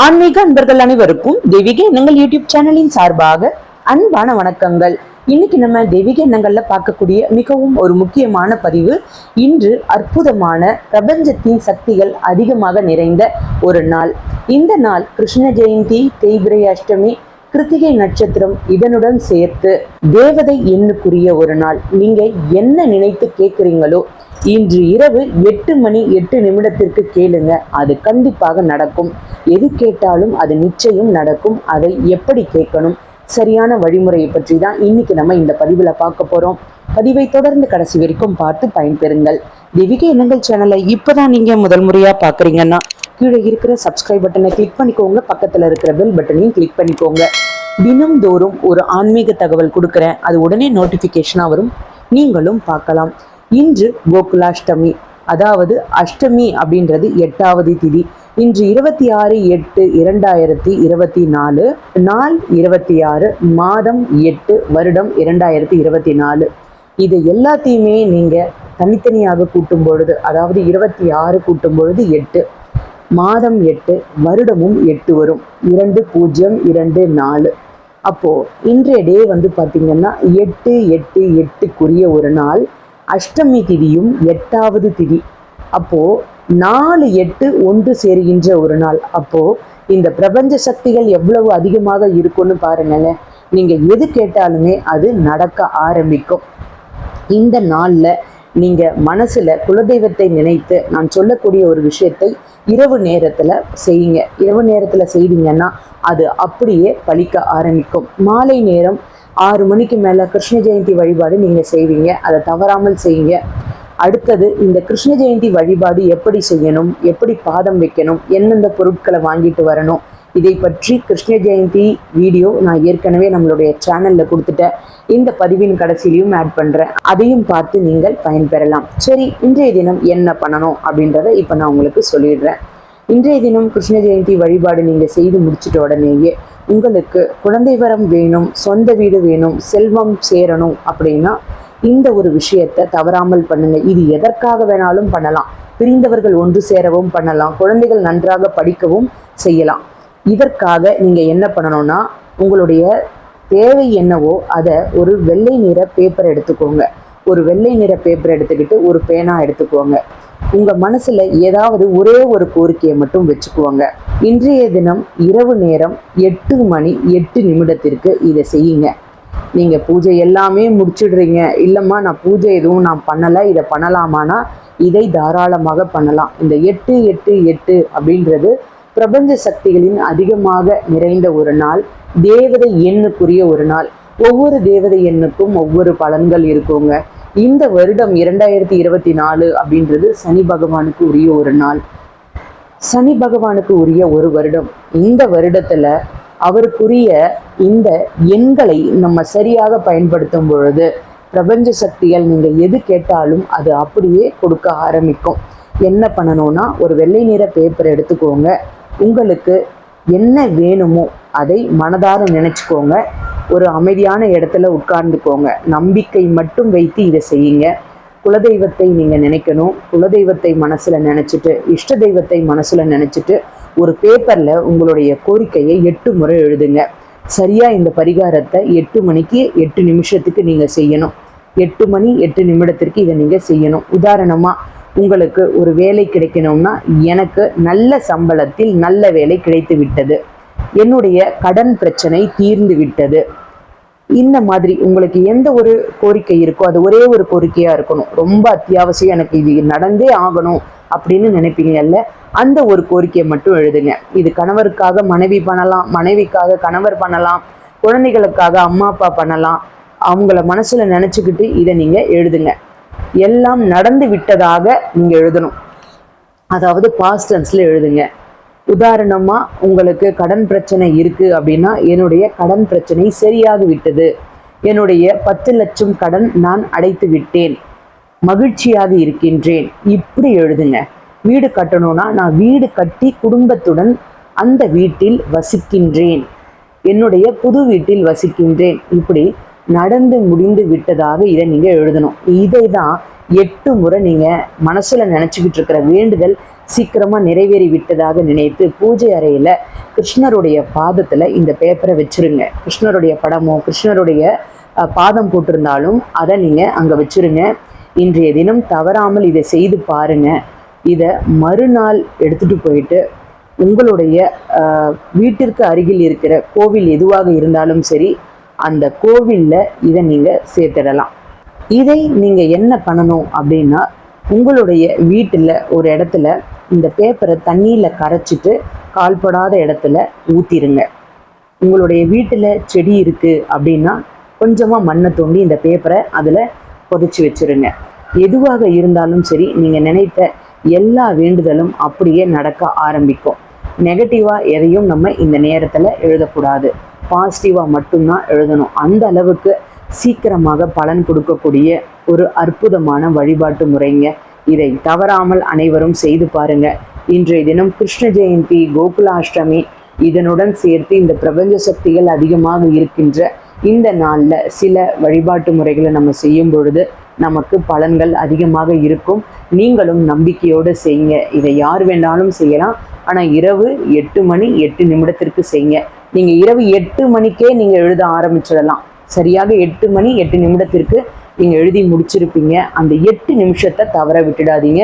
ஆன்மீக அன்பர்கள் அனைவருக்கும் தெய்வீக எண்ணங்கள் யூடியூப் சேனலின் சார்பாக அன்பான வணக்கங்கள். இன்னைக்கு நம்ம தெய்வீக எண்ணங்கள்ல பார்க்கக்கூடிய மிகவும் ஒரு முக்கியமான பதிவு இன்று அற்புதமான பிரபஞ்சத்தின் சக்திகள் அதிகமாக நிறைந்த ஒரு நாள். இந்த நாள் கிருஷ்ண ஜெயந்தி தேய்பிரை அஷ்டமி கிருத்திகை நட்சத்திரம் இதனுடன் சேர்த்து தேவதை எண்ணுக்குரிய ஒரு நாள். நீங்க என்ன நினைத்து கேட்குறீங்களோ இன்று இரவு எட்டு மணி எட்டு நிமிடத்திற்கு கேளுங்க. அது கண்டிப்பாக நடக்கும். எது கேட்டாலும் அது நிச்சயம் நடக்கும். அதை எப்படி கேட்கணும்? சரியான வழிமுறையை பற்றி தான் இன்னைக்கு நம்ம இந்த பதிவில் பார்க்க போறோம். பதிவை தொடர்ந்து கடைசி வரைக்கும் பார்த்து பயன்பெறுங்கள். தெய்வீக எண்ணங்கள் சேனலை இப்போதான் நீங்க முதல் முறையா பார்க்குறீங்கன்னா கீழே இருக்கிற சப்ஸ்கிரைப் பட்டனை கிளிக் பண்ணிக்கோங்க. பக்கத்தில் இருக்கிற பெல் பட்டனையும் கிளிக் பண்ணிக்கோங்க. தினம்தோறும் ஒரு ஆன்மீக தகவல் கொடுக்குறேன். அது உடனே நோட்டிஃபிகேஷனாக வரும். நீங்களும் பார்க்கலாம். இன்று கோகுலாஷ்டமி அதாவது அஷ்டமி அப்படின்றது எட்டாவது திதி. இன்று இருபத்தி ஆறு எட்டு இரண்டாயிரத்தி இருபத்தி நாலு நாள் இருபத்தி ஆறு மாதம் எட்டு வருடம் இரண்டாயிரத்தி இருபத்தி நாலு. இது எல்லாத்தையுமே நீங்கள் தனித்தனியாக கூட்டும் பொழுது அதாவது இருபத்தி ஆறு கூட்டும் பொழுது எட்டு மாதம் எட்டு வருடமும் எட்டு வரும். இரண்டு பூஜ்ஜியம் இரண்டு நாலு. அப்போது இன்றைய டே வந்து பார்த்திங்கன்னா எட்டு எட்டு எட்டுக்குரிய ஒரு நாள். அஷ்டமி திதியும் எட்டாவது திதி. அப்போது நாலு எட்டு ஒன்று சேருகின்ற ஒரு நாள். அப்போது இந்த பிரபஞ்ச சக்திகள் எவ்வளவு அதிகமாக இருக்கும்னு பாருங்களேன். நீங்கள் எது கேட்டாலுமே அது நடக்க ஆரம்பிக்கும். இந்த நாளில் நீங்கள் மனசில் குலதெய்வத்தை நினைத்து நான் சொல்லக்கூடிய ஒரு விஷயத்தை இரவு நேரத்தில் செய்யுங்க. இரவு நேரத்தில் செய்தீங்கன்னா அது அப்படியே பழிக்க ஆரம்பிக்கும். மாலை நேரம் ஆறு மணிக்கு மேலே கிருஷ்ண ஜெயந்தி வழிபாடு நீங்கள் செய்வீங்க. அதை தவறாமல் செய்யுங்க. அடுத்தது இந்த கிருஷ்ண ஜெயந்தி வழிபாடு எப்படி செய்யணும்? எப்படி பாதம் வைக்கணும்? எந்தெந்த பொருட்களை வாங்கிட்டு வரணும்? இதை பற்றி கிருஷ்ண ஜெயந்தி வீடியோ நான் ஏற்கனவே நம்மளுடைய சேனலில் கொடுத்துட்டேன் இந்த பதிவின் கடைசியிலையும் ஆட் பண்ணுறேன் அதையும் பார்த்து நீங்கள் பயன்பெறலாம். சரி இன்றைய தினம் என்ன பண்ணணும் அப்படின்றத இப்போ நான் உங்களுக்கு சொல்லிடுறேன். இன்றைய தினம் கிருஷ்ண ஜெயந்தி வழிபாடு நீங்கள் செய்து முடிச்சிட்ட உடனேயே உங்களுக்கு குழந்தை வரம் வேணும் சொந்த வீடு வேணும் செல்வம் சேரணும் அப்படின்னா இந்த ஒரு விஷயத்தை தவறாமல் பண்ணுங்க. இது எதற்காக வேணாலும் பண்ணலாம். பிரிந்தவர்கள் ஒன்று சேரவும் பண்ணலாம். குழந்தைகள் நன்றாக படிக்கவும் செய்யலாம். இதற்காக நீங்கள் என்ன பண்ணணும்னா உங்களுடைய தேவை என்னவோ அதை ஒரு வெள்ளை நிற பேப்பர் எடுத்துக்கோங்க. ஒரு வெள்ளை நிற பேப்பர் எடுத்துக்கிட்டு ஒரு பேனா எடுத்துக்கோங்க. உங்கள் மனசில் ஏதாவது ஒரே ஒரு கோரிக்கையை மட்டும் வச்சுக்குவாங்க. இன்றைய தினம் இரவு நேரம் எட்டு மணி எட்டு நிமிடத்திற்கு இதை செய்யுங்க. நீங்கள் பூஜை எல்லாமே முடிச்சிடுறீங்க. இல்லைம்மா நான் பூஜை எதுவும் நான் பண்ணலை. இதை பண்ணலாமான்னா இதை தாராளமாக பண்ணலாம். இந்த எட்டு எட்டு எட்டு அப்படின்றது பிரபஞ்ச சக்திகளின் அதிகமாக நிறைந்த ஒரு நாள். தேவதை எண்ணுக்குரிய ஒரு நாள். ஒவ்வொரு தேவதை எண்ணுக்கும் ஒவ்வொரு பலன்கள் இருக்குங்க. இந்த வருடம் இரண்டாயிரத்தி இருபத்தி நாலு அப்படின்றது சனி பகவானுக்கு உரிய ஒரு நாள். சனி பகவானுக்கு உரிய ஒரு வருடம். இந்த வருடத்துல அவருக்குரிய இந்த எண்களை நம்ம சரியாக பயன்படுத்தும் பொழுது பிரபஞ்ச சக்திகள் நீங்கள் எது கேட்டாலும் அது அப்படியே கொடுக்க ஆரம்பிக்கும். என்ன பண்ணணும்னா ஒரு வெள்ளை நிற பேப்பர் எடுத்துக்கோங்க. உங்களுக்கு என்ன வேணுமோ அதை மனதார நினச்சிக்கோங்க. ஒரு அமைதியான இடத்துல உட்கார்ந்துக்கோங்க. நம்பிக்கை மட்டும் வைத்து இதை செய்யுங்க. குலதெய்வத்தை நீங்கள் நினைக்கணும். குலதெய்வத்தை மனசில் நினச்சிட்டு இஷ்ட தெய்வத்தை மனசில் நினச்சிட்டு ஒரு பேப்பரில் உங்களுடைய கோரிக்கையை எட்டு முறை எழுதுங்க. சரியாக இந்த பரிகாரத்தை எட்டு மணிக்கு எட்டு நிமிஷத்துக்கு நீங்கள் செய்யணும். எட்டு மணி எட்டு நிமிடத்திற்கு இதை நீங்கள் செய்யணும். உதாரணமாக உங்களுக்கு ஒரு வேலை கிடைக்கணும்னா எனக்கு நல்ல சம்பளத்தில் நல்ல வேலை கிடைத்து விட்டது. என்னுடைய கடன் பிரச்சனை தீர்ந்து விட்டது. இந்த மாதிரி உங்களுக்கு எந்த ஒரு கோரிக்கை இருக்கோ அது ஒரே ஒரு கோரிக்கையாக இருக்கணும். ரொம்ப அத்தியாவசியம் எனக்கு இது நடந்தே ஆகணும் அப்படின்னு நினைப்பீங்கல்ல அந்த ஒரு கோரிக்கையை மட்டும் எழுதுங்க. இது கணவருக்காக மனைவி பண்ணலாம் மனைவிக்காக கணவர் பண்ணலாம் குழந்தைகளுக்காக அம்மா அப்பா பண்ணலாம். அவங்கள மனசில் நினச்சிக்கிட்டு இதை நீங்கள் எழுதுங்க. எல்லாம் நடந்து விட்டதாக நீங்கள் எழுதணும். அதாவது பாஸ்ட் டென்ஸில் எழுதுங்க. உதாரணமாக உங்களுக்கு கடன் பிரச்சனை இருக்குது அப்படின்னா என்னுடைய கடன் பிரச்சனை சரியாகி விட்டது என்னுடைய பத்து லட்சம் கடன் நான் அடைத்து விட்டேன். மகிழ்ச்சியாக இருக்கின்றேன். இப்படி எழுதுங்க. வீடு கட்டணும்னா நான் வீடு கட்டி குடும்பத்துடன் அந்த வீட்டில் வசிக்கின்றேன். என்னுடைய புது வீட்டில் வசிக்கின்றேன். இப்படி நடந்து முடிந்து விட்டதாக இதை நீங்கள் எழுதணும். இதை தான் எட்டு முறை நீங்கள் மனசில் நினச்சிக்கிட்டு இருக்கிற வேண்டுதல் சீக்கிரமாக நிறைவேறி விட்டதாக நினைத்து பூஜை அறையில் கிருஷ்ணருடைய பாதத்தில் இந்த பேப்பரை வச்சுருங்க. கிருஷ்ணருடைய படமோ கிருஷ்ணருடைய பாதம் போட்டிருந்தாலும் அதை நீங்கள் அங்கே வச்சிருங்க. இன்றைய தினம் தவறாமல் இதை செய்து பாருங்கள் இதை மறுநாள் எடுத்துட்டு போயிட்டு உங்களுடைய வீட்டிற்கு அருகில் இருக்கிற கோவில் எதுவாக இருந்தாலும் சரி அந்த கோவிலில் இதை நீங்கள் சேர்த்திடலாம். இதை நீங்கள் என்ன பண்ணணும் அப்படின்னா உங்களுடைய வீட்டில் ஒரு இடத்துல இந்த பேப்பரை தண்ணியில் கரைச்சிட்டு கால்படாத இடத்துல ஊற்றிருங்க உங்களுடைய வீட்டில் செடி இருக்குது அப்படின்னா கொஞ்சமாக மண்ணை தோண்டி இந்த பேப்பரை அதில் புதைச்சி வச்சிருங்க. எதுவாக இருந்தாலும் சரி நீங்கள் நினைத்த எல்லா வேண்டுதலும் அப்படியே நடக்க ஆரம்பிக்கும். நெகட்டிவாக எதையும் நம்ம இந்த நேரத்தில் எழுதக்கூடாது. பாசிட்டிவாக மட்டும்தான் எழுதணும். அந்த அளவுக்கு சீக்கிரமாக பலன் கொடுக்கக்கூடிய ஒரு அற்புதமான வழிபாட்டு முறைங்க இதை தவறாமல் அனைவரும் செய்து பாருங்க. இன்றைய தினம் கிருஷ்ண ஜெயந்தி கோகுலாஷ்டமி இதனுடன் சேர்த்து இந்த பிரபஞ்ச சக்திகள் அதிகமாக இருக்கின்ற இந்த நாளில் சில வழிபாட்டு முறைகளை நம்ம செய்யும் பொழுது நமக்கு பலன்கள் அதிகமாக இருக்கும். நீங்களும் நம்பிக்கையோடு செய்யுங்க. இதை யார் வேண்டாலும் செய்யலாம். ஆனால் இரவு எட்டு மணி எட்டு நிமிடத்திற்கு செய்யுங்க. நீங்கள் இரவு எட்டு மணிக்கே நீங்கள் எழுத ஆரம்பிச்சிடலாம். சரியாக எட்டு மணி எட்டு நிமிடத்திற்கு நீங்கள் எழுதி முடிச்சிருப்பீங்க. அந்த எட்டு நிமிஷத்தை தவற விட்டுடாதீங்க.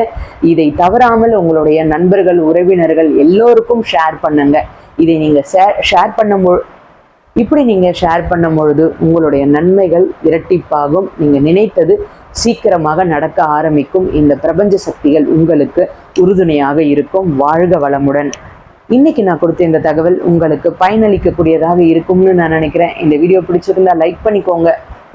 இதை தவறாமல் உங்களுடைய நண்பர்கள் உறவினர்கள் எல்லோருக்கும் ஷேர் பண்ணுங்க. இதை நீங்கள் ஷேர் ஷேர் பண்ணும் இப்படி நீங்கள் ஷேர் பண்ணும் பொழுது உங்களுடைய நன்மைகள் இரட்டிப்பாகும். நீங்கள் நினைத்தது சீக்கிரமாக நடக்க ஆரம்பிக்கும். இந்த பிரபஞ்ச சக்திகள் உங்களுக்கு உறுதுணையாக இருக்கும். வாழ்க வளமுடன். இன்னைக்கு நான் கொடுத்த இந்த தகவல் உங்களுக்கு பயனளிக்கக்கூடியதாக இருக்கும்னு நான் நினைக்கிறேன். இந்த வீடியோ பிடிச்சிருந்தா லைக் பண்ணிக்கோங்க.